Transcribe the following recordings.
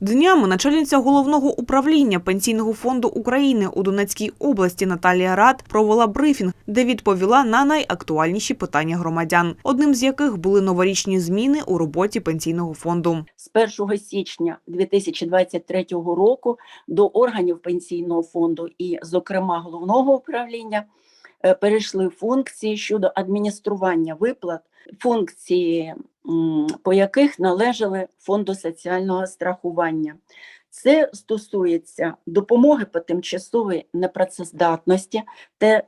Днями начальниця головного управління Пенсійного фонду України у Донецькій області Наталія Рад провела брифінг, де відповіла на найактуальніші питання громадян, одним з яких були новорічні зміни у роботі пенсійного фонду. з 1 січня 2023 року до органів пенсійного фонду і, зокрема, головного управління е, перейшли функції щодо адміністрування виплат, функції, по яких належали фонду соціального страхування. Це стосується допомоги по тимчасовій непрацездатності,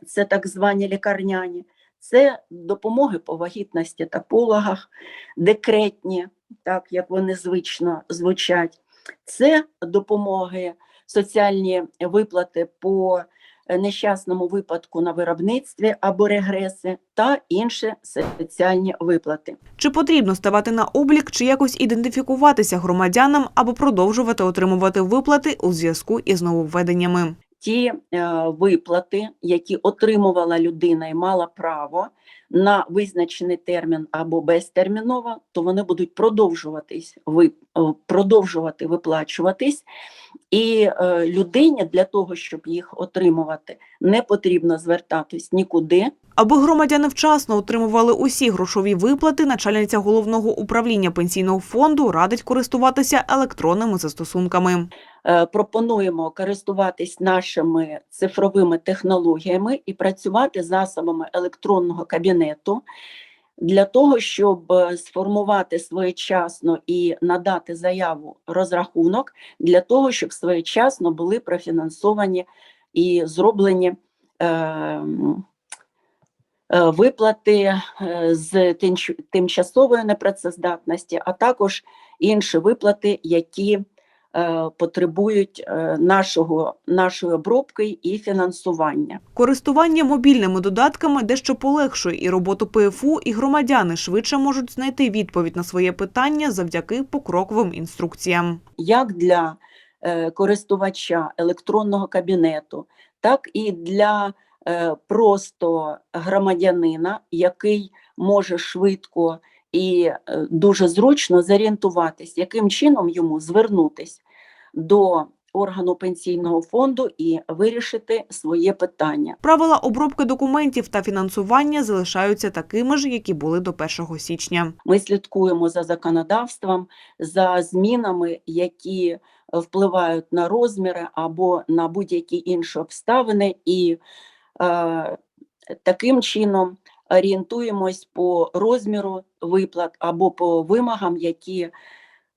це так звані лікарняні, це допомоги по вагітності та пологах, декретні, так як вони звично звучать. Це допомоги, соціальні виплати по нещасному випадку на виробництві або регреси та інші соціальні виплати. Чи потрібно ставати на облік, чи якось ідентифікуватися громадянам або продовжувати отримувати виплати у зв'язку із нововведеннями? Ті е, виплати, які отримувала людина і мала право на визначений термін або безтерміново, то вони будуть продовжуватись, е, продовжувати виплачуватись. І е, людині для того, щоб їх отримувати, не потрібно звертатись нікуди. Аби громадяни вчасно отримували усі грошові виплати, начальниця головного управління пенсійного фонду радить користуватися електронними застосунками. Е, пропонуємо користуватись нашими цифровими технологіями і працювати засобами електронного кабінету для того, щоб е, сформувати своєчасно і надати заяву розрахунок, для того, щоб своєчасно були профінансовані і зроблені. е, Виплати е, з тимчасової непрацездатності, а також інші виплати, які е, потребують е, нашого, нашої обробки і фінансування. Користування мобільними додатками дещо полегшує і роботу ПФУ, і громадяни швидше можуть знайти відповідь на своє питання завдяки покроковим інструкціям. як для е, користувача електронного кабінету, так і для е, просто громадянина, який може швидко і е, дуже зручно зорієнтуватись, яким чином йому звернутись до органу пенсійного фонду і вирішити своє питання. Правила обробки документів та фінансування залишаються такими ж, які були до 1 січня. Ми слідкуємо за законодавством, за змінами, які впливають на розміри або на будь-які інші обставини, і е, таким чином орієнтуємось по розміру виплат або по вимогам, які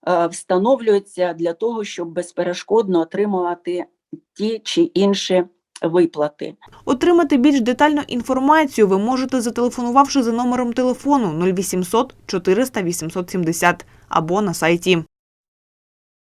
е, встановлюються для того, щоб безперешкодно отримувати ті чи інші виплати. Отримати більш детальну інформацію ви можете, зателефонувавши за номером телефону 0800 400 870 або на сайті.